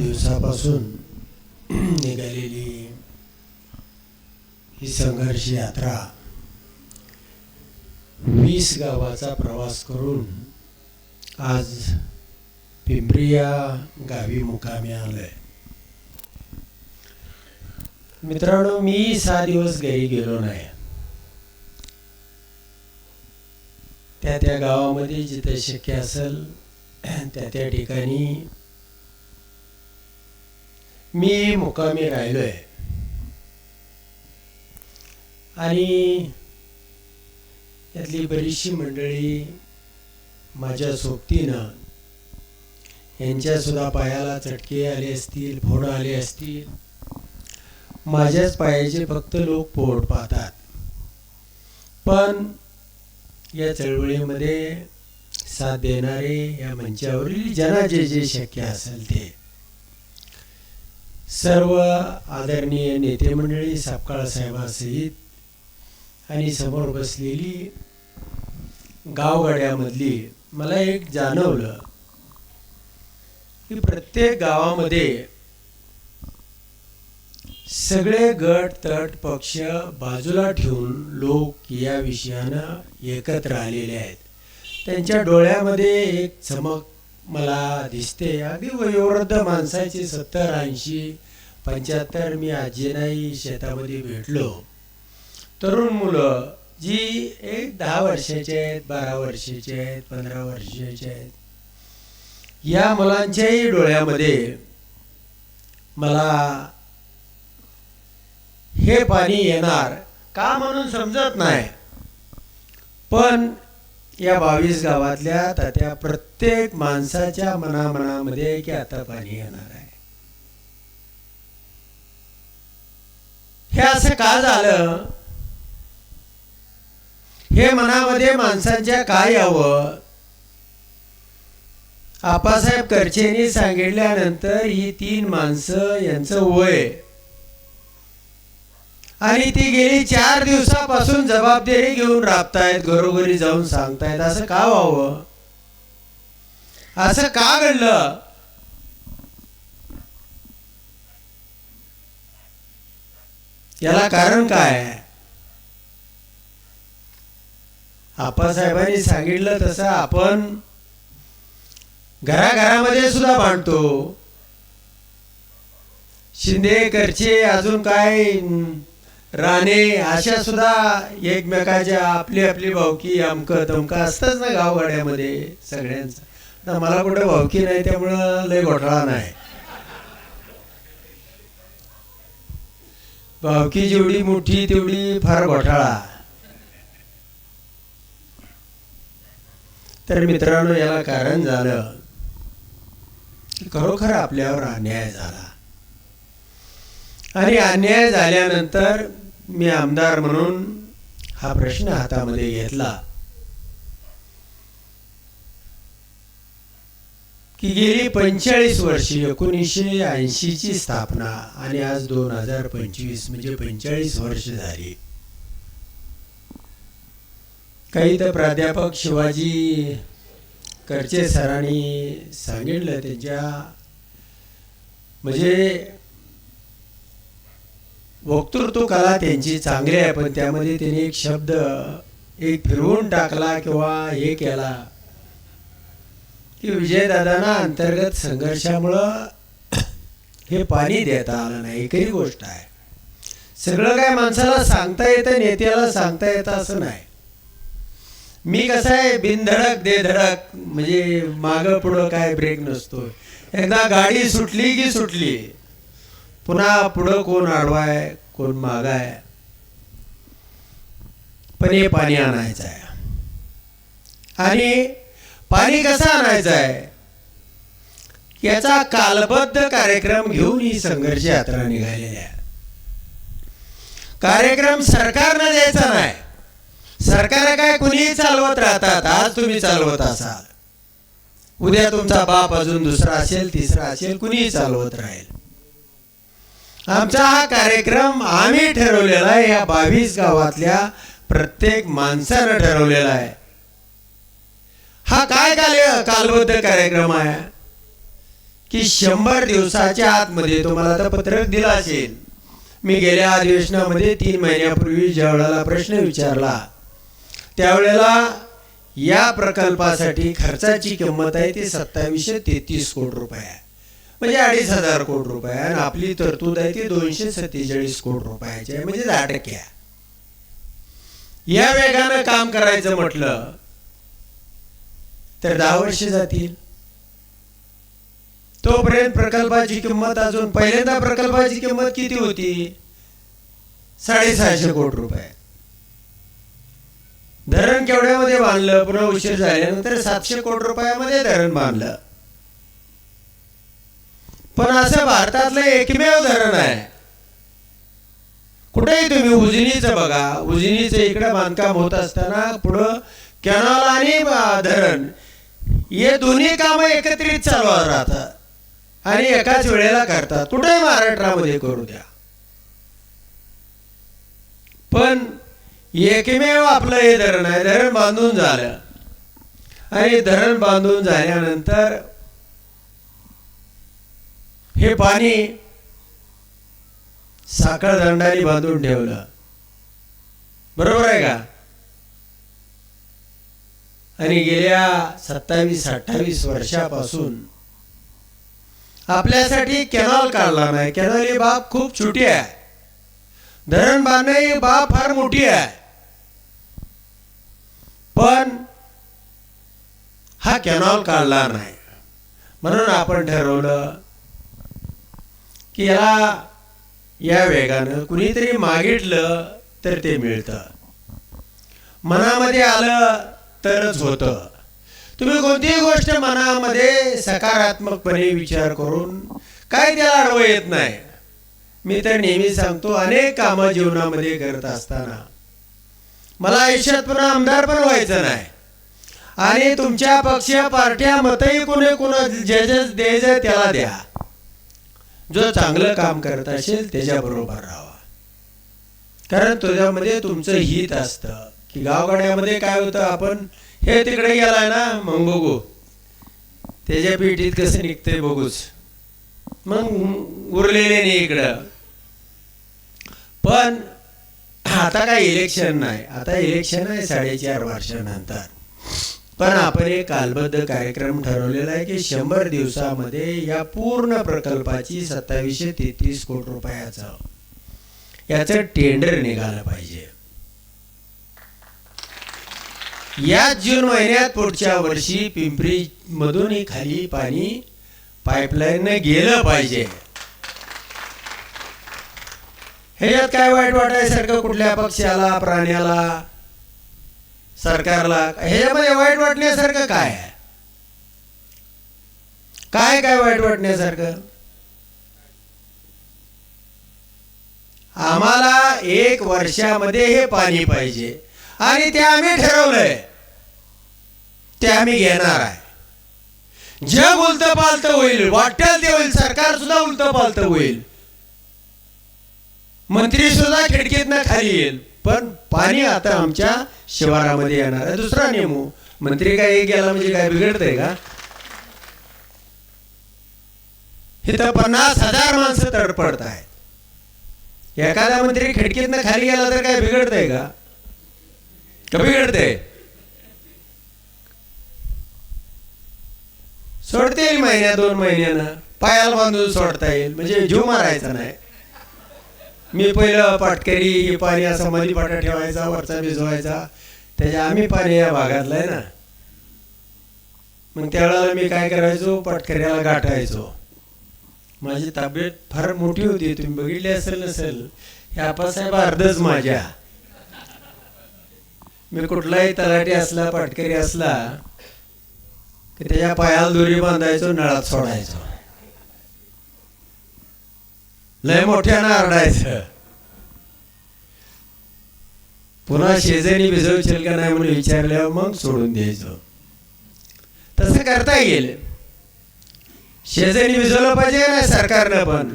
दिवसापासून निघालेली ही संघर्ष यात्रा वीस गावाचा प्रवास करून आज पिंपरिया गावी मुकामी आलोय. मित्रांनो मी सहा दिवस घरी गेलो नाही. त्या त्या गावामध्ये जिथे शक्य असेल त्या त्या ठिकाणी मी मुकामी राहिलो आहे आणि यातली बरीचशी मंडळी माझ्या सोबतीनं यांच्यासुद्धा पायाला चटके आले असतील फोड आले असतील. माझ्याच पायाचे फक्त लोक पोट पाहतात. पण या चळवळीमध्ये साथ देणारे या मंचावरील ज्यांना जे जे शक्य असेल ते. सर्व आदरणीय नेते मंडळी सापकाळ साहेबासहित आणि समोर बसलेली गावगाड्यामधली मला एक जाणवलं की प्रत्येक गावामध्ये सगळे गट तट पक्ष बाजूला ठेवून लोक या विषयानं एकत्र आलेले आहेत. त्यांच्या डोळ्यामध्ये एक चमक मला दिसते अगदी वयोवृद्ध माणसाची सत्तर ऐंशी पंच्याहत्तर मी आजीनाही शेतामध्ये भेटलो. तरुण मुलं जी एक दहा वर्षाचे आहेत बारा वर्षाचे आहेत पंधरा वर्षाचे आहेत. या मुलांच्याही डोळ्यामध्ये मला हे पाणी येणार का म्हणून समजत नाही. पण या बावीस गावातल्या त्या प्रत्येक माणसाच्या मनामनामध्ये की आता पाणी येणार आहे. हे असं का झालं? हे मनामध्ये माणसांच्या काय यावं? आपासाहेब करचेनी सांगितल्यानंतर ही तीन माणसं यांचं वय आणि ती गेली चार दिवसापासून जबाबदारी घेऊन राबतायत घरोघरी जाऊन सांगतायत असं का व्हावं? असं का घडलं? याला कारण काय? आहे आप्पासाहेबांनी सांगितलं तसं आपण घराघरामध्ये सुद्धा मांडतो शिंदे करचे अजून काय? राणे अशा सुद्धा एकमेकाच्या आपली आपली भावकी अमक तमकं असतच ना गावगाड्यामध्ये सगळ्यांचं. आता मला कुठे भावकी नाही त्यामुळं लय घोटाळा नाही. भावकी जेवढी मोठी तेवढी फार घोटाळा. तर मित्रांनो याला कारण झालं खरोखर आपल्यावर अन्याय झाला. आणि अन्याय झाल्यानंतर मी आमदार म्हणून हा प्रश्न हातामध्ये घेतला. की गेली पंचेचाळीस वर्षी एकोणीसशे ऐंशीची स्थापना आणि आज दोन हजार पंचवीस म्हणजे पंचेचाळीस वर्ष झाली. काही तर प्राध्यापक शिवाजी करचे सरांनी सांगितलं त्यांच्या म्हणजे वक्तृत्व कला त्यांची चांगली आहे पण त्यामध्ये त्यांनी एक शब्द एक फिरवून टाकला किंवा हे केला. की विजयदादांना अंतर्गत संघर्षामुळं हे पाणी देता आलं नाही. एकही गोष्ट आहे. सगळं काय माणसाला सांगता येतं नेत्याला सांगता येतं असं नाही. मी कसं आहे बिनधडक दे धडक म्हणजे मागं पुढं काय ब्रेक नसतो एकदा गाडी सुटली की सुटली. पुन्हा पुढं कोण आडवाय कोण मागाय? पण हे पाणी आणायचं आहे आणि पाणी कसं आणायचं आहे याचा कालबद्ध कार्यक्रम घेऊन ही संघर्ष यात्रा निघालेली आहे. कार्यक्रम सरकारनं द्यायचा नाही. सरकार काय कुणीही चालवत राहतात आज तुम्ही चालवत असाल. उद्या तुमचा बाप अजून दुसरा असेल तिसरा असेल कुणीही चालवत राहील. आमचा हा कार्यक्रम आम्ही ठरवलेला आहे. या बावीस गावातल्या प्रत्येक माणसानं ठरवलेला आहे. हा काय काल कालबद्ध कार्यक्रम आहे? की शंभर दिवसाच्या आतमध्ये तुम्हाला आता पत्रक दिलं असेल. मी गेल्या अधिवेशनामध्ये तीन महिन्यापूर्वी ज्या वेळेला प्रश्न विचारला. त्यावेळेला या प्रकल्पासाठी खर्चाची किंमत आहे ती सत्तावीसशे तेहतीस कोटी रुपये आहे. म्हणजे अडीच हजार कोटी रुपये आणि आपली तरतूद आहे ती दोनशे सत्तेचाळीस कोटी रुपयाची आहे म्हणजे दहा टक्के या वेगानं काम करायचं म्हटलं तर दहा वर्ष जातील. तोपर्यंत प्रकल्पाची किंमत अजून पहिल्यांदा प्रकल्पाची किंमत किती होती? साडेसहाशे कोटी रुपये. धरण केवढ्यामध्ये बांधलं? पुन्हा उशीर झाल्यानंतर सातशे कोटी रुपयामध्ये धरण बांधलं. पण असं भारतातलं एकमेव धरण आहे. कुठेही तुम्ही उजनीचं बघा उजनीचं इकडे बांधकाम होत असताना पुढं कॅनॉल आणि धरण हे दोन्ही कामं एकत्रित चालवत राहतात आणि एकाच वेळेला करतात. कुठेही महाराष्ट्रामध्ये करू द्या. पण एकमेव आपलं हे धरण आहे धरण बांधून झालं. आणि धरण बांधून झाल्यानंतर हे पाणी साखळ दंडाने बांधून ठेवलं. बरोबर आहे का? आणि गेल्या सत्तावीस अठ्ठावीस वर्षापासून आपल्यासाठी कॅनॉल काढला नाही. कॅनॉल ही बाब खूप छोटी आहे. धरण बांधणं ही बाब फार मोठी आहे. पण हा कॅनॉल काढला नाही. म्हणून आपण ठरवलं की याला या वेगानं कुणीतरी मागितलं तर ते मिळतं. मनामध्ये आलं तरच होतं. तुम्ही कोणतीही गोष्ट मनामध्ये सकारात्मकपणे विचार करून काय त्याला अडवं येत नाही. मी तर नेहमी सांगतो अनेक कामं जीवनामध्ये करत असताना. मला आयुष्यात पुन्हा आमदार पण व्हायचं नाही. आणि तुमच्या पक्ष पार्ट्या मतही कोणी कुणा जे जे द्यायचं त्याला द्या. जो चांगलं काम करत असेल त्याच्याबरोबर राहावा. कारण तुझ्यामध्ये तुमचं हित असतं. की गावगाड्यामध्ये काय होतं आपण हे तिकडे गेलाय ना मग बघू. त्याच्या पेटीत कसं निघतंय बघूच. मग उरलेले नाही इकडं. पण आता काय इलेक्शन नाही. आता इलेक्शन आहे साडेचार वर्षानंतर. पण आपण एक कालबद्ध कार्यक्रम ठरवलेला आहे की शंभर दिवसामध्ये या पूर्ण प्रकल्पाची सत्तावीसशे तेहतीस कोटी रुपयाचं याचं टेंडर निघालं पाहिजे. या जून महिन्यात पुढच्या वर्षी पिंपरी मधून खाली पाणी पाईपलाईन गेलं पाहिजे. ह्याच्यात काय वाईट वाटायसारखं कुठल्या पक्षाला प्राण्याला? सरकारला ह्याच्यामध्ये वाईट वाटण्यासारखं काय? आहे काय काय वाईट वाटण्यासारखं? आम्हाला एक वर्षामध्ये हे पाणी पाहिजे. आणि ते आम्ही ठरवलंय. ते आम्ही घेणार आहे. जग उलत पालत होईल वाटेल ते होईल सरकार सुद्धा उलत पालत होईल. मंत्री सुद्धा खिडकीतनं खाली येईल. पण पाणी आता आमच्या शिवारामध्ये येणार. आहे दुसरा नेमू. मंत्री काय एक गेला म्हणजे काय बिघडतंय का? इथं पन्नास हजार माणसं तडपडत आहेत. एखादा मंत्री खिडकीतनं खाली गेला तर काय बिघडतंय का? का बिघडतंय? सोडता येईल महिन्या दोन महिन्यानं. पायाला बांधून सोडता येईल. म्हणजे जीव मारायचा नाही. मी पहिलं पाटकरी पाणी असं मधी पाटा ठेवायचा वरचा भिजवायचा. त्याच्या आम्ही पाणी या भागातलं आहे ना. मग त्यावेळेला मी काय करायचो? पटकऱ्याला गाठायचो. माझी तब्येत फार मोठी होती. तुम्ही बघितली असेल नसेल हे आपासाहेब अर्धच माझ्या. मी कुठलाही तलाठी असला पाटकरी असला की त्याच्या पायाला दोरी बांधायचो नळात सोडायचो. लय मोठ्यानं आरडायचं. पुन्हा शेजारी भिजवशील का नाही म्हणून विचारल्यावर मग सोडून द्यायचं. तसं करता येईल शेजारी भिजवलं पाहिजे ना सरकारनं पण?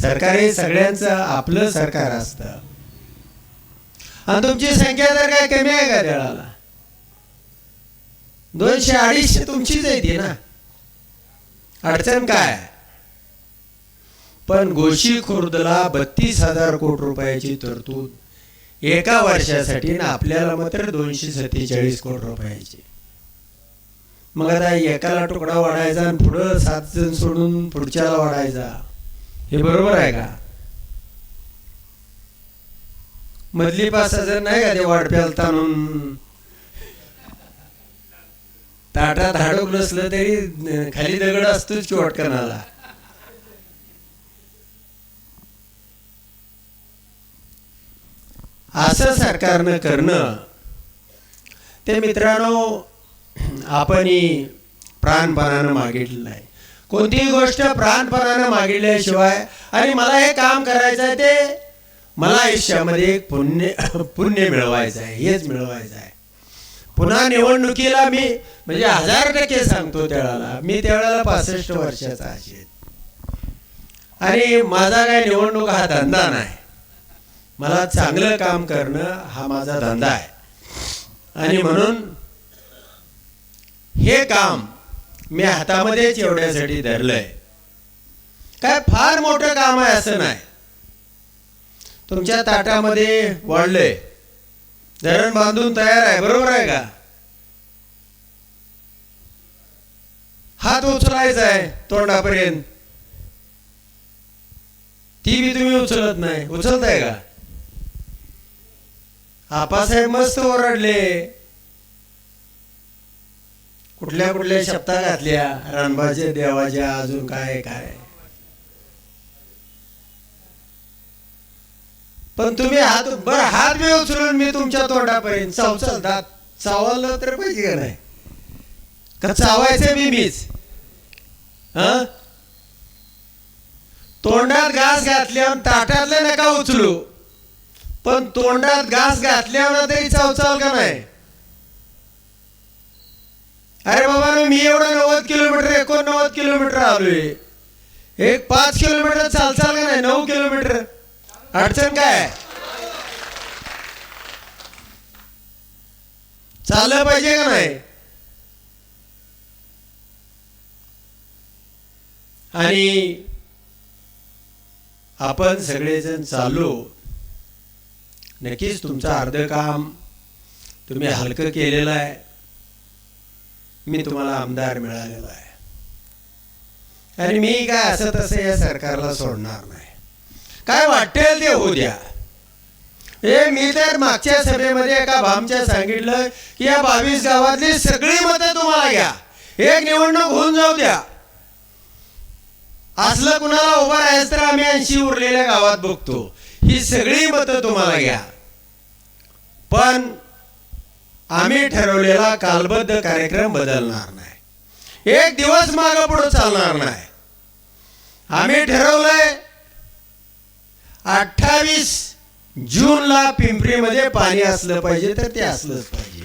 सरकार हे सगळ्यांचं आपलं सरकार असतं. आणि तुमची संख्या तर काय कमी आहे का देळाला? दोनशे अडीचशे तुमचीच आहे ती ना. अडचण काय? पण गोशी खुर्दला बत्तीस हजार कोटी रुपयाची तरतूद एका वर्षासाठी ना आपल्याला मात्र दोनशे सत्तेचाळीस कोटी रुपयाचे. मग आता एकाला तुकडा वाढायचा आणि पुढं सात जण सोडून पुढच्याला वाढायचा. हे बरोबर आहे का? मधली पाच हजार नाही का ते वाढप्याला ताणून ताटात हाडूक नसलं तरी खाली दगड असतोच की वाटकणाला असं सरकारनं करणं. ते मित्रांनो आपणही प्राणपणानं मागितलं नाही. कोणतीही गोष्ट प्राणपणानं मागितल्याशिवाय आणि मला हे काम करायचं आहे ते मला आयुष्यामध्ये एक पुण्य पुण्य मिळवायचं आहे हेच मिळवायचं आहे. पुन्हा निवडणुकीला मी म्हणजे हजार टक्के सांगतो त्यावेळेला मी त्यावेळेला पासष्ट वर्षाचा असेल आणि माझा काय निवडणूक हा धंदा नाही. मला चांगलं काम करणं हा माझा धंदा आहे. आणि म्हणून हे काम मी हातामध्येच एवढ्यासाठी धरलंय. काय फार मोठं काम आहे असं नाही. तुमच्या ताटामध्ये वाढलंय. धरण बांधून तयार आहे बरोबर आहे का? हात उचलायचा आहे तोंडापर्यंत. ती बी तुम्ही उचलत नाही. उचलताय का? आपासाहेब मस्त ओरडले. कुठल्या कुठल्या शब्दा घातल्या? रणभाच्या देवाच्या अजून काय काय? पण तुम्ही हात बर हात मी उचलून मी तुमच्या तोंडापर्यंत चावचाल दात चावलं तर पाहिजे का नाही? का चावायचं मी मीच? तोंडात घास घातल्यावर ताटातले नका उचलू. पण तोंडात घास घातल्यावर तरी चावचाल का नाही? अरे बाबा मी एवढं नव्वद किलोमीटर एकोणनव्वद किलोमीटर आलोय. एक पाच किलोमीटर चालचाल का नाही? नऊ किलोमीटर. अडचण काय? चाललं पाहिजे का नाही? आणि आपण सगळेजण चाललो. नक्कीच तुमचं अर्ध काम तुम्ही हलकं केलेलं आहे. मी तुम्हाला आमदार मिळालेला आहे. आणि मी काय असं तसं या सरकारला सोडणार नाही. काय वाटेल ते होऊ द्या. हे मी तर मागच्या सभेमध्ये एका भामच्या सांगितलं की या बावीस गावातली सगळी मतं तुम्हाला घ्या. एक निवडणूक होऊन जाऊ द्या. असलं कुणाला उभं राहायचं तर आम्ही ऐंशी उरलेल्या गावात बघतो. ही सगळी मतं तुम्हाला घ्या. पण आम्ही ठरवलेला कालबद्ध कार्यक्रम बदलणार नाही. एक दिवस मागं पुढं चालणार नाही. आम्ही ठरवलंय अठ्ठावीस जूनला पिंपरीमध्ये पाणी असलं पाहिजे तर ते असलंच पाहिजे.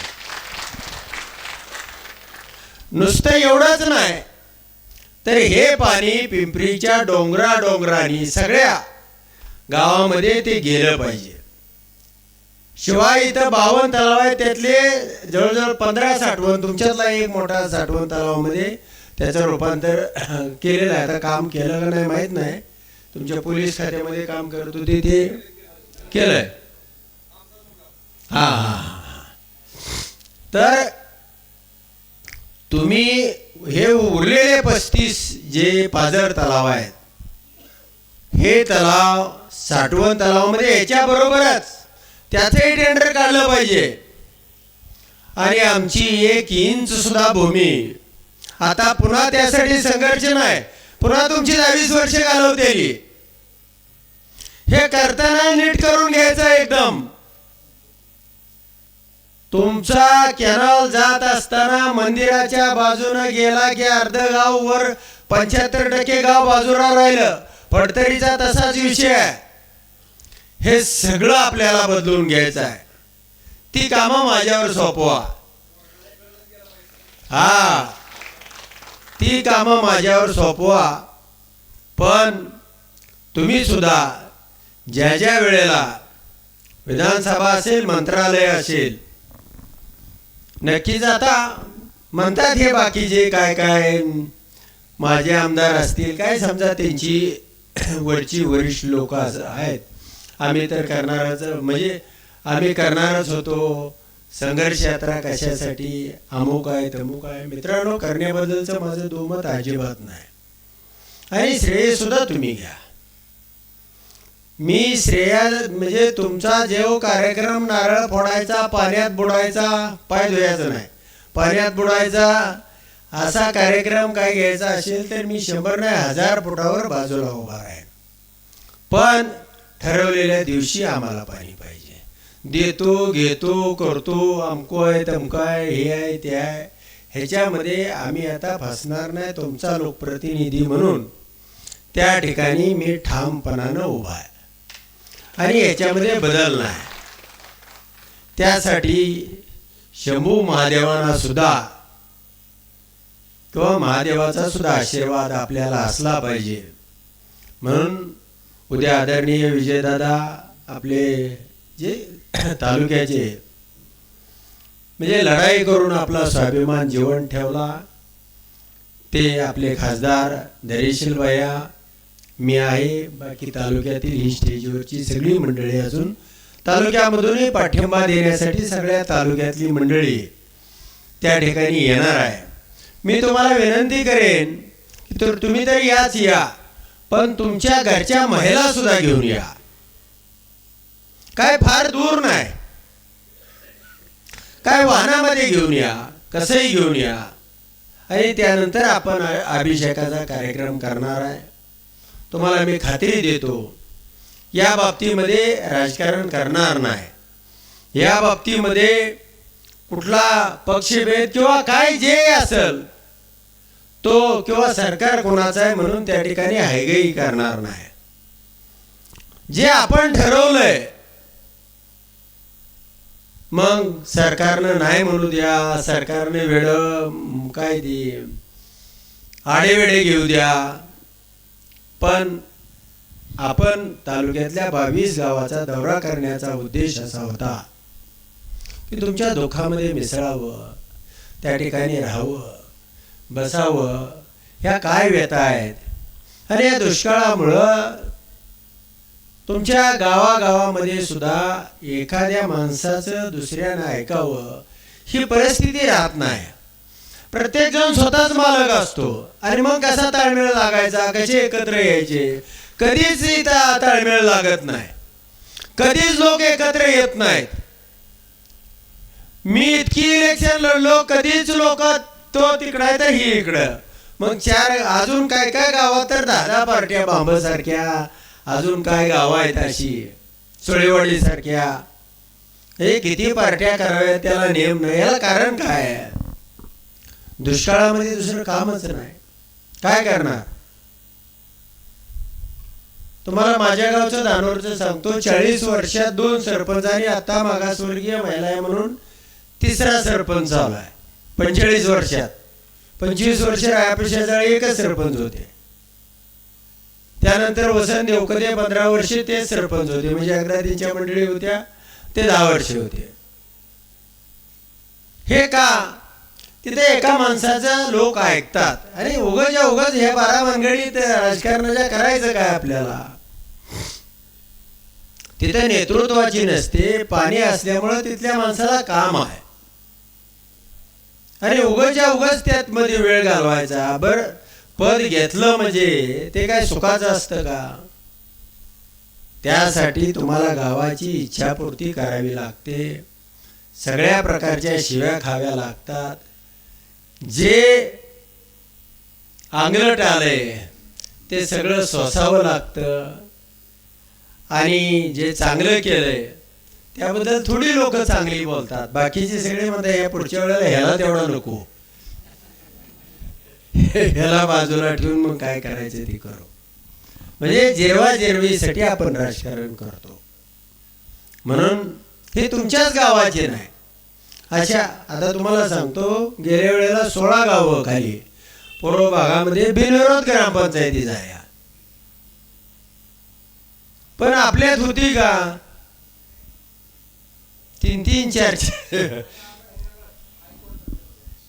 नुसतं एवढंच नाही तर हे पाणी पिंपरीच्या डोंगरा डोंगरानी सगळ्या गावामध्ये ते गेलं पाहिजे. शिवाय इथं बावन्न तलाव आहे त्यातले जवळजवळ पंधरा साठवण तुमच्यातला एक मोठा साठवण तलावामध्ये त्याचं रूपांतर केलेलं आहे. आता काम केलं का नाही माहीत नाही. तुमच्या पोलीस खात्यामध्ये काम करत होते ते केलंय. हा हा तर तुम्ही हे उरलेले पस्तीस जे पाजर तलाव आहेत हे तलाव साठवण तलावामध्ये याच्या बरोबरच. त्याचंही टेंडर काढलं पाहिजे. आणि आमची एक इंच सुद्धा भूमी. आता पुन्हा त्यासाठी संघर्ष नाही. पुन्हा तुमची दहावीस वर्ष घालवतेली. हे करताना नीट करून घ्यायचं एकदम. तुमचा कॅनॉल जात असताना मंदिराच्या बाजूने गेला की अर्ध गाव वर पंच्याहत्तर टक्के गाव बाजूला राहिलं. पडतरीचा तसाच विषय आहे. हे सगळं आपल्याला बदलून घ्यायचं आहे. ती कामं माझ्यावर सोपवा. हा. ती कामं माझ्यावर सोपवा. पण तुम्ही सुद्धा ज्या ज्या वेळेला विधानसभा असेल मंत्रालय असेल नक्कीच आता म्हणतात हे बाकीचे काय काय माझे आमदार असतील काय समजा त्यांची वरची वरिष्ठ लोक आहेत आम्ही तर करणारच म्हणजे आम्ही करणारच होतो. संघर्ष यात्रा कशासाठी? अमुक आहे तमुक आहे. मित्रांनो करण्याबद्दलचं माझं दुमत अजिबात नाही. आणि श्रेय सुद्धा तुम्ही घ्या. मी श्रेया म्हणजे तुमचा जेव कार्यक्रम नारळ फोडायचा पाण्यात बुडायचा पाय धुयाचा नाही. पाण्यात बुडायचा असा कार्यक्रम काय घ्यायचा असेल तर मी शंभर नाही हजार फुटावर बाजूला उभा आहे पण ठरवलेल्या दिवशी आम्हाला पाणी पाहिजे. देतो घेतो करतो अमको आहे तमको आहे हे आहे ते आहे. ह्याच्यामध्ये आम्ही आता फसणार नाही तुमचा लोकप्रतिनिधी म्हणून. त्या ठिकाणी मी ठामपणानं उभा आहे. आणि याच्यामध्ये बदल नाही. त्यासाठी शंभू महादेवांना सुद्धा किंवा महादेवाचा सुद्धा आशीर्वाद आपल्याला असला पाहिजे. म्हणून उद्या आदरणीय विजयदादा आपले जे तालुक्याचे म्हणजे लढाई करून आपला स्वाभिमान जीवन ठेवला ते आपले खासदार धैर्यशील भैया मी आहे बाकी तालुक्यातील ही स्टेजवरची सगळी मंडळी असून तालुक्यामधूनही पाठिंबा देण्यासाठी सगळ्या तालुक्यातली मंडळी त्या ठिकाणी येणार आहे. मी तुम्हाला विनंती करेन की तर तुम्ही तर याच या. पण तुमच्या घरच्या महिला सुद्धा घेऊन या. काय फार दूर नाही. काय वाहनामध्ये घेऊन या कसंही घेऊन या. आणि त्यानंतर आपण अभिषेकाचा कार्यक्रम करणार आहे. तुम्हाला मी खात्री देतो या बाबतीमध्ये राजकारण करणार नाही. या बाबतीमध्ये कुठला पक्षभेद किंवा काय जे असेल तो किंवा सरकार कोणाचा आहे म्हणून त्या ठिकाणी हायगई करणार नाही. जे आपण ठरवलंय मग सरकारनं नाही म्हणू द्या सरकारने वेळ काय दे आडेवेडे घेऊ द्या. पण आपण तालुक्यातल्या बावीस गावाचा दौरा करण्याचा उद्देश असा होता की तुमच्या दुःखामध्ये मिसळावं त्या ठिकाणी राहावं. बसावं. ह्या काय व्यथा आहेत? आणि या दुष्काळामुळं तुमच्या गावागावामध्ये सुद्धा एखाद्या माणसाचं दुसऱ्यानं ऐकावं. ही परिस्थिती राहत नाही. प्रत्येक जण स्वतःच मालक असतो. आणि मग कसा ताळमेळ लागायचा? कसे एकत्र यायचे? कधीच इथं ताळमेळ लागत नाही. कधीच लोक एकत्र येत नाहीत. मी इतकी इलेक्शन लढलो कधीच लोक तो तिकडं आहे तर ही इकडं. मग चार अजून काय काय गावात तर दहा दहा पार्ट्या बांबसारख्या. अजून काय गावं आहेत अशी? सुळेवाडी सारख्या हे किती पार्ट्या कराव्यात त्याला नियम नाही. याला कारण काय दुष्काळामध्ये दुसरं कामच नाही. काय करणार? तुम्हाला माझ्या गावचं दानोरचं सांगतो. चाळीस वर्षात दोन सरपंच आणि आता मागासवर्गीय महिला आहे म्हणून तिसरा सरपंच आलाय पंचेचाळीस वर्षात. पंचवीस वर्ष रायापेक्षा एकच सरपंच होते. त्यानंतर वसंत देवकदे पंधरा वर्ष ते सरपंच होते. म्हणजे अकरा त्यांच्या मंडळी होत्या ते दहा वर्ष होते. हे का? तिथे एका माणसाचं लोक ऐकतात. आणि उगच्या उगच ह्या बारा मनगडीत राजकारणाच्या करायचं काय आपल्याला? तिथे नेतृत्वाची नसते पाणी असल्यामुळं तिथल्या माणसाला काम आहे. आणि उगच्या उगच त्यात मध्ये वेळ घालवायचा. बर पद घेतलं म्हणजे ते काय सुखाचं असतं का? त्यासाठी तुम्हाला गावाची इच्छापूर्ती करावी लागते. सगळ्या प्रकारच्या शिव्या खाव्या लागतात. जे आंगलट आलंय ते सगळं सोसावं लागतं. आणि जे चांगलं केलंय त्याबद्दल थोडी लोक चांगली बोलतात. बाकीचे सगळे म्हणतात या पुढच्या वेळेला ह्याला तेवढा नको. ह्याला बाजूला ठेवून मग काय करायचं ते करू. म्हणजे जेरवा जेरवीसाठी आपण राजकारण करतो. म्हणून हे तुमच्याच गावाचे नाही. अशा आता तुम्हाला सांगतो गेल्या वेळेला सोळा गावं खाली पूर्व भागामध्ये बिनविरोध ग्रामपंचायती झाल्या. पण आपल्यात होती का? तीन तीन चार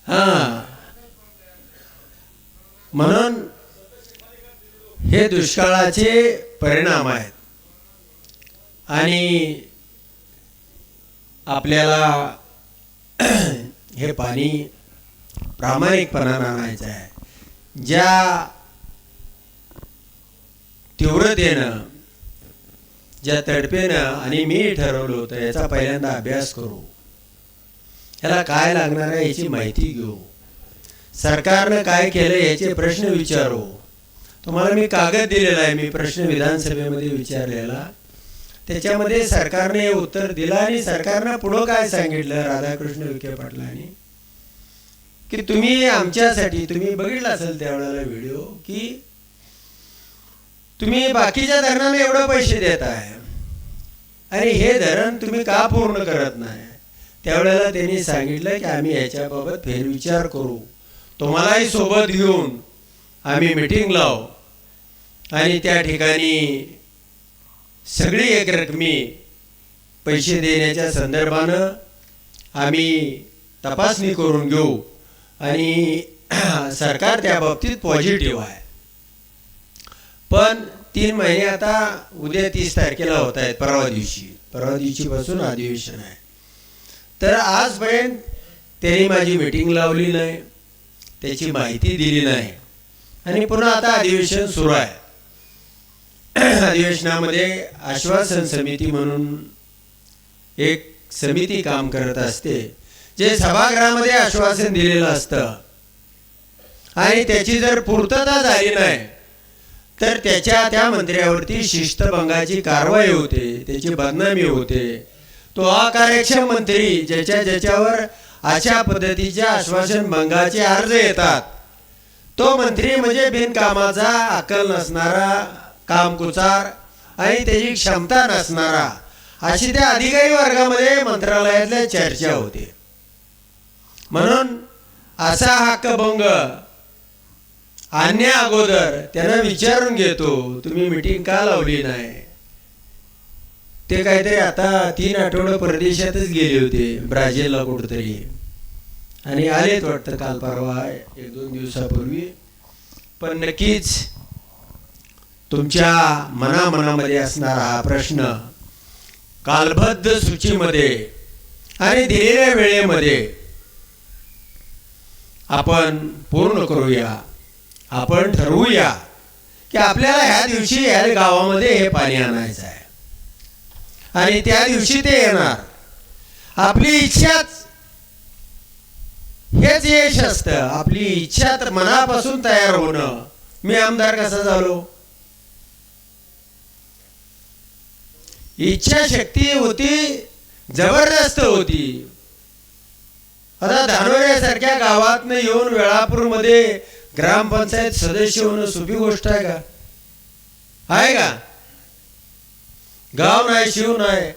हा. म्हणून हे दुष्काळाचे परिणाम आहेत. आणि आपल्याला हे पाणी प्रामाणिकपणानं आणायचं आहे. ज्या तीव्रतेनं ज्या तडपेनं आणि मी ठरवलं होतं याचा पहिल्यांदा अभ्यास करू. ह्याला काय लागणार आहे याची माहिती घेऊ. सरकारनं काय केलं याचे प्रश्न विचारू. तुम्हाला मी कागद दिलेला आहे मी प्रश्न विधानसभेमध्ये विचारलेला. त्याच्यामध्ये सरकारने उत्तर दिलं आणि सरकारनं पुढं काय सांगितलं राधाकृष्ण विखे पाटलांनी? की तुम्ही आमच्यासाठी तुम्ही बघितला असेल त्यावेळेला व्हिडिओ की तुम्ही बाकीच्या धरणाला एवढं पैसे देत आहे. आणि हे धरण तुम्ही का पूर्ण करत नाही? त्यावेळेला त्यांनी सांगितलं की आम्ही याच्याबाबत फेरविचार करू. तुम्हालाही सोबत घेऊन आम्ही मिटिंग लावू. आणि त्या ठिकाणी सगळी एक रकमी पैसे देण्याच्या संदर्भानं आम्ही तपासणी करून घेऊ. आणि सरकार त्या बाबतीत पॉझिटिव्ह आहे. पण तीन महिने आता उद्या तीस तारखेला होत आहेत परवा दिवशी. परवा दिवशीपासून अधिवेशन आहे. तर आजपर्यंत त्यांनी माझी मीटिंग लावली नाही त्याची माहिती दिली नाही. आणि पुन्हा आता अधिवेशन सुरू आहे. अधिवेशनामध्ये आश्वासन समिती म्हणून एक समिती काम करत असते जे सभागृहामध्ये आश्वासन दिलेलं असतं. आणि त्याची जर पूर्तता झाली नाही तर त्याच्या त्या मंत्र्यावरती शिस्तभंगाची कारवाई होते त्याची बदनामी होते. तो अकार्यक्षम मंत्री ज्याच्या ज्याच्यावर अशा पद्धतीच्या आश्वासन भंगाचे अर्ज येतात. तो मंत्री म्हणजे बिनकामाचा अकल नसणारा कामकुचार आणि त्याची क्षमता नसणारा अशी त्या अधिकारी वर्गामध्ये मंत्रालयातल्या चर्चा होते. म्हणून असा हक्कभंग आणण्या अगोदर त्यांना विचारून घेतो तुम्ही मिटिंग का लावली नाही? ते काहीतरी आता तीन आठवडे परदेशातच गेले होते ब्राझीलला कुठंतरी. आणि आलेत वाटतं काल परवा एक दोन दिवसापूर्वी. पण नक्कीच तुमच्या मनामनामध्ये असणारा हा प्रश्न कालबद्ध सूचीमध्ये आणि दिलेल्या वेळेमध्ये आपण पूर्ण करूया. आपण ठरवूया की आपल्याला ह्या दिवशी या गावामध्ये हे पाणी आणायचं आहे. आणि त्या दिवशी ते येणार. आपली इच्छाच हेच यश असतं. आपली इच्छा तर मनापासून तयार होणं. मी आमदार कसा झालो? इच्छा शक्ती होती जबरदस्त होती. आता धानोऱ्यासारख्या गावातनं येऊन वेळापूरमध्ये ग्रामपंचायत सदस्य होणं सोपी गोष्ट आहे का? आहे का? गाव नाही शिव नाही.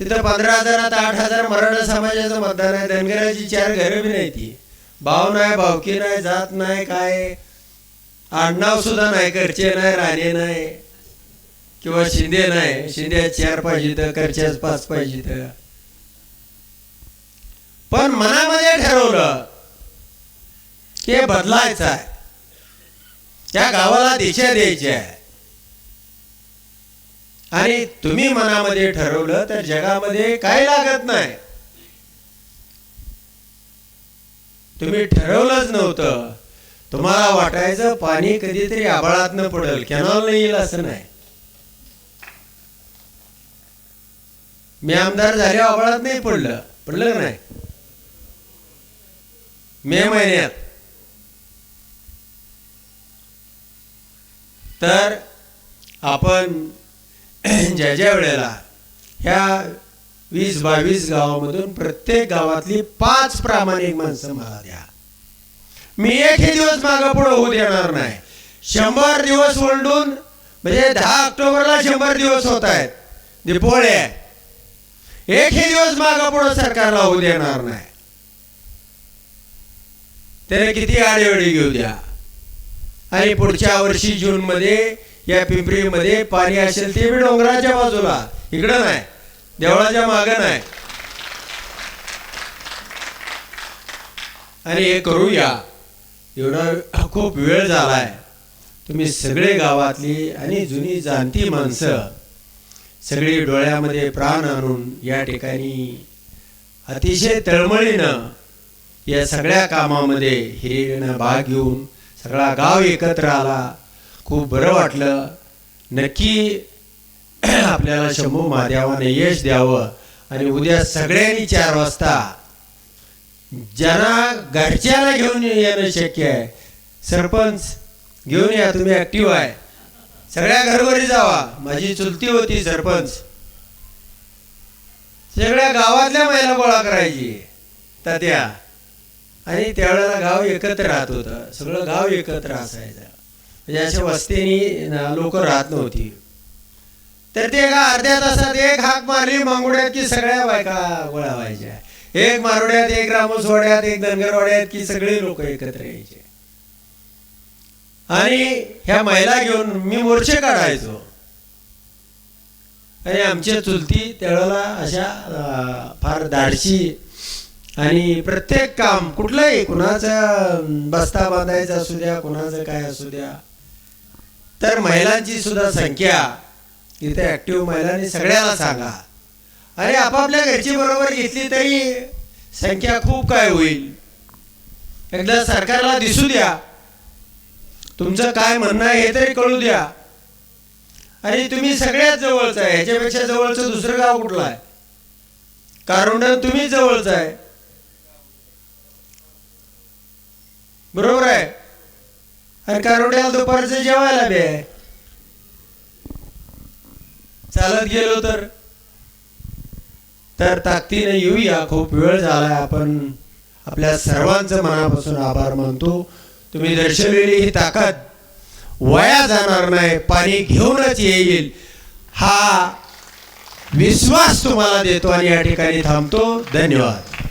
तिथं पंधरा हजारात आठ हजार मराठा समाजाचं मतदान आहे. धनगराची चार घरं बी नाही ती. भाव नाही भावकी नाही जात नाही काय? आडनाव सुद्धा नाही करचे नाही राणे नाही. किंवा शिंदे नाही. शिंदे चार पाहिजे तर करच्याच पाच पाहिजे तर. पण मनामध्ये ठरवलं की हे बदलायचं आहे त्या गावाला दिशा द्यायची आहे. आणि तुम्ही मनामध्ये ठरवलं तर जगामध्ये काय लागत नाही. तुम्ही ठरवलंच नव्हतं. तुम्हाला वाटायचं पाणी कधीतरी आबाळात पडेल कॅनॉल येईल असं नाही. मी आमदार झाले आबाळात नाही पडलं पडलं नाही? मे महिन्यात. तर आपण ज्या ज्या वेळेला ह्या वीस बावीस गावामधून प्रत्येक गावातली पाच प्रामाणिक माणसं मला द्या. मी एकही दिवस मागं पुढं होऊ देणार नाही. शंभर दिवस ओलडून म्हणजे दहा ऑक्टोबरला शंभर दिवस होत आहेत. दिपोळे एकही दिवस मागं पुढं सरकारला होऊ देणार नाही. त्याने किती आडेवडी घेऊ द्या? आणि पुढच्या वर्षी जून मध्ये या पिंपरीमध्ये पाणी असेल ते बी डोंगराच्या बाजूला. इकडं नाही. देवळाच्या मागं नाही. आणि हे करूया. एवढा खूप वेळ झालाय. तुम्ही सगळे गावातली आणि जुनी जाणती माणसं सगळी डोळ्यामध्ये प्राण आणून या ठिकाणी अतिशय तळमळीनं या सगळ्या कामामध्ये हिरेनं भाग घेऊन सगळा गाव एकत्र आला. खूप बरं वाटलं. नक्की आपल्याला शंभू महादेवाने यश द्यावं. आणि उद्या सगळ्यांनी चार वाजता ज्यांना घरच्याला घेऊन येणं शक्य आहे सरपंच घेऊन या तुम्ही ॲक्टिव्ह आहे. सगळ्या घरोघरी जावा. माझी चुलती होती सरपंच. सगळ्या गावातल्या महिला गोळा करायची. तात्या आणि त्यावेळेला गाव एकत्र राहत होतं. सगळं गाव एकत्र असायचं. म्हणजे अशा वस्तीनी लोक राहत नव्हती. तर ते एका अर्ध्या तासात एक हाक मारली मांगुड्यात की सगळ्या बायका गोळा व्हायच्या एक मारुड्यात एक रामसवाड्यात एक धनगरवाड्यात की सगळे लोक एकत्र यायचे. आणि ह्या महिला घेऊन मी मोर्चे काढायचो. आणि आमच्या चुलती त्यावेळेला अशा फार धाडशी आणि प्रत्येक काम कुठलंही कुणाचं बस्ता बांधायचा असू द्या कुणाचं काय असू द्या. तर महिलांची सुद्धा संख्या इथे ऍक्टिव्ह महिलांनी सगळ्याला सांगा. आणि आपापल्या घरची बरोबर घेतली तरी संख्या खूप काय होईल? एकदा सरकारला दिसू द्या. तुमचं काय म्हणणं आहे हे तरी कळू द्या. आणि तुम्ही सगळ्यात जवळचं आहे ह्याच्यापेक्षा जवळचं दुसरं गाव कुठलं आहे? कारण तुम्ही जवळचं आहे. बरोबर आहे. अरे कारोड्याला दुपारचं जेवायला बी. आहे चालत गेलो तर. तर ताकदीने येऊया. खूप वेळ झालाय. आपण आपल्या सर्वांचं मनापासून आभार मानतो. तुम्ही दर्शवलेली ही ताकद. वया जाणार नाही. पाणी घेऊनच येईल. हा विश्वास तुम्हाला देतो आणि या ठिकाणी थांबतो. धन्यवाद.